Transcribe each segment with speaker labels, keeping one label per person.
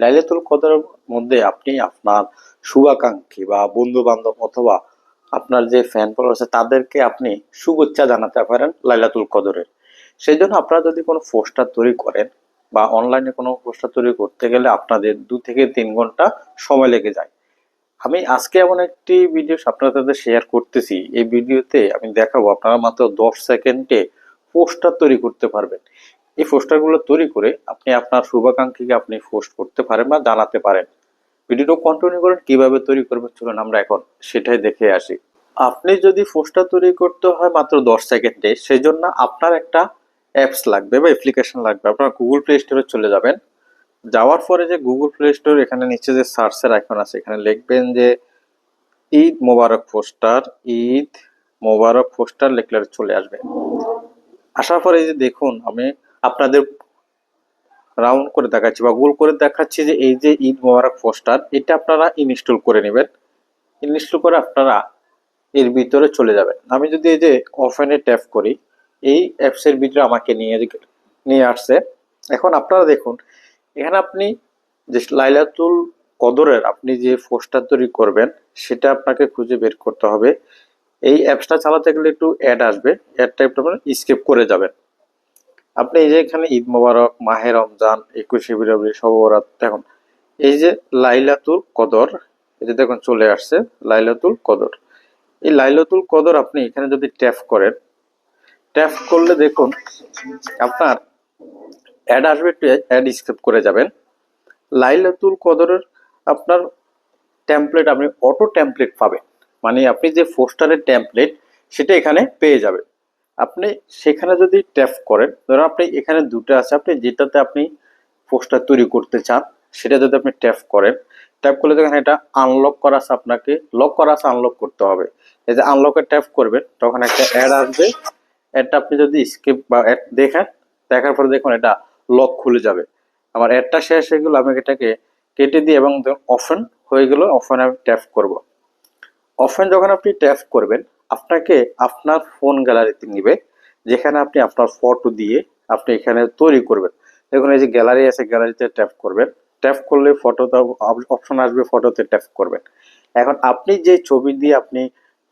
Speaker 1: লাইলাতুল কদরের মধ্যে আপনি আপনার শুভাকাঙ্ক্ষী বা বন্ধু বান্ধব অথবা আপনার যে ফ্যান ফলোয়ার আছে, তাদেরকে আপনি শুভেচ্ছা জানাতে পারেন লাইলাতুল কদরের। সেই জন্য আপনারা যদি কোনো পোস্টার তৈরি করেন বা অনলাইনে কোনো পোস্টার তৈরি করতে গেলে আপনাদের দু থেকে তিন ঘণ্টা সময় লেগে যায়। আমি আজকে এমন একটি ভিডিও আপনাদের সাথে শেয়ার করতেছি। এই ভিডিওতে আমি দেখাবো আপনারা মাত্র দশ সেকেন্ডে পোস্টার তৈরি করতে পারবেন। এই পোস্টারগুলো তৈরি করে আপনি আপনার শুভাকাঙ্ক্ষীকে আপনি পোস্ট করতে পারেন বা জানাতে পারেন। ভিডিওটা কন্টিনিউ করেন, কীভাবে তৈরি করবেন চলুন আমরা এখন সেটাই দেখে আসি। আপনি যদি পোস্টার তৈরি করতে হয় মাত্র দশ সেকেন্ডে সেই জন্য আপনার একটা অ্যাপস লাগবে বা অ্যাপ্লিকেশন লাগবে। আপনার গুগল প্লে স্টোরে চলে যাবেন। যাওয়ার পরে যে গুগল প্লে স্টোর এখানে নিচে যে সার্চের আইকন আছে, এখানে লিখবেন যে ঈদ মোবারক পোস্টার ঈদ মোবারক পোস্টার লিখলে চলে আসবে। আসার পরে যে দেখুন, আমি আপনাদের রাউন্ড করে দেখাচ্ছি বা গোল করে দেখাচ্ছি যে এই যে ঈদ মোবারক পোস্টার এটা আপনারা ইনস্টল করে নেবেন। ইনস্টল করে আপনারা এর ভিতরে চলে যাবেন। আমি যদি এই যে ওপেনে ট্যাপ করি, এই অ্যাপসের ভিতরে আমাকে নিয়ে নিয়ে আসছে। এখন আপনারা দেখুন, এখানে আপনি যে লাইলাতুল কদরের আপনি যে পোস্টার তৈরি করবেন, সেটা আপনাকে খুঁজে বের করতে হবে। এই অ্যাপসটা চালাতে গেলে একটু অ্যাড আসবে। অ্যাড টাইপটা আপনারা স্কিপ করে যাবেন। আপনি এই যে এখানে ঈদ মোবারক, মাহে রমজান, একুশে বিরবি সবরাত দেখুন, এই যে লাইলাতুল কদর যে দেখুন, চলে আসছে লাইলাতুল কদর। এই লাইলাতুল কদর আপনি এখানে যদি ট্যাপ করেন, ট্যাপ করলে দেখুন, আপনার অ্যাড আসবে একটু, অ্যাড স্কিপ করে যাবেন। লাইলাতুল কদরের আপনার টেমপ্লেট আপনি অটো টেমপ্লেট পাবেন। মানে আপনি যে পোস্টারের টেমপ্লেট সেটা এখানে পেয়ে যাবেন। আপনি সেখানে যদি ট্যাপ করেন, ধরুন আপনি এখানে দুটো আছে, আপনি যেটাতে আপনি পোস্টার তৈরি করতে চান, সেটা যদি আপনি ট্যাপ করেন ট্যাপ করলে দেখেন এটা আনলক করা আছে আপনাকে লক করা আছে আনলক করতে হবে। এই যে আনলকে ট্যাপ করবেন, তখন একটা অ্যাড আসবে অ্যাডটা আপনি যদি স্কিপ বা অ্যাড দেখেন, দেখার পরে দেখুন এটা লক খুলে যাবে। আমার অ্যাডটা শেষ হয়ে গেলো, আমি এটাকে কেটে দিই এবং অফেন হয়ে গেল অফেন আমি ট্যাপ করব। অফেন যখন আপনি ট্যাপ করবেন আপনাকে আপনার ফোন গ্যালারিতে নিবে, যেখানে আপনি আপনার ফটো দিয়ে আপনি এখানে তৈরি করবেন। দেখুন, এই যে গ্যালারি আছে গ্যালারিতে ট্যাপ করবেন। ট্যাপ করলে ফটোতে অপশন আসবে ফটোতে ট্যাপ করবেন। এখন আপনি যে ছবি দিয়ে আপনি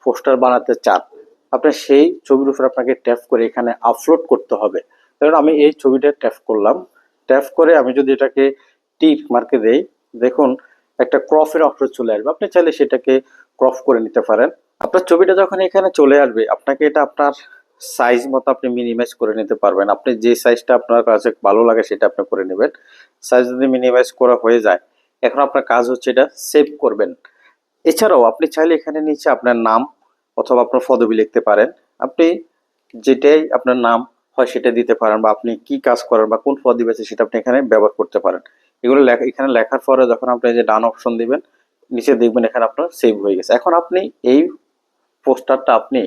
Speaker 1: পোস্টার বানাতে চান আপনার সেই ছবির উপর আপনাকে ট্যাপ করে এখানে আপলোড করতে হবে। ধরুন, আমি এই ছবিটা ট্যাপ করলাম। ট্যাপ করে আমি যদি এটাকে টিক মার্কে দেই, দেখুন, একটা ক্রফের অপশন চলে আসবে। আপনি চাইলে সেটাকে ক্রপ করে নিতে পারেন। আপনার ছবিটা যখন এখানে চলে আসবে, আপনাকে এটা আপনার সাইজ মতো আপনি মিনিমাইজ করে নিতে পারবেন। আপনি যে সাইজটা আপনার কাছে ভালো লাগে সেটা আপনি করে নেবেন। সাইজ যদি মিনিমাইজ করা হয়ে যায়, এখন আপনার কাজ হচ্ছে এটা সেভ করবেন। এছাড়াও আপনি চাইলে এখানে নিচে আপনার নাম অথবা আপনার পদবি লিখতে পারেন। আপনি যেটাই আপনার নাম হয় সেটা দিতে পারেন বা আপনি কি কাজ করেন বা কোন পদবি আছে সেটা আপনি এখানে ব্যবহার করতে পারেন। এগুলো লেখা, এখানে লেখার পরে যখন আপনি যে ডান অপশন দিবেন, নিচে দেখবেন এখানে আপনার সেভ হয়ে গেছে। এখন আপনি এই পোস্টারটা আপনি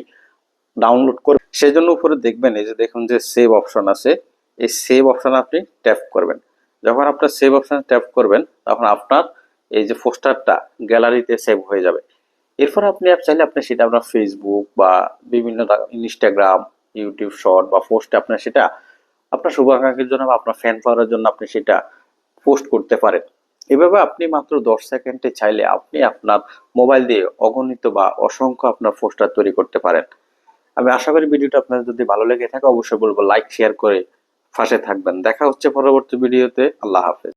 Speaker 1: ডাউনলোড করে সেই জন্য উপরে দেখবেন, এই যে দেখুন যে সেভ অপশন আছে, এই সেভ অপশন আপনি ট্যাপ করবেন। যখন আপনার সেভ অপশন ট্যাপ করবেন, তখন আপনার এই যে পোস্টারটা গ্যালারিতে সেভ হয়ে যাবে। এরপর আপনি চাইলে আপনি সেটা আপনার ফেসবুক বা বিভিন্ন ইনস্টাগ্রাম ইউটিউব শর্ট বা পোস্টে আপনার সেটা, আপনার শুভাকাঙ্ক্ষীর জন্য বা আপনার ফ্যান পাওয়ার জন্য আপনি সেটা পোস্ট করতে পারেন। এভাবে আপনি মাত্র দশ সেকেন্ডে চাইলে আপনি আপনার মোবাইল দিয়ে অগণিত বা অসংখ্য আপনার পোস্টার তৈরি করতে পারেন। আমি আশা করি ভিডিওটা আপনার যদি ভালো লেগে থাকে, অবশ্যই বলব লাইক শেয়ার করে ফাঁসে থাকবেন। দেখা হচ্ছে পরবর্তী ভিডিওতে। আল্লাহ হাফেজ।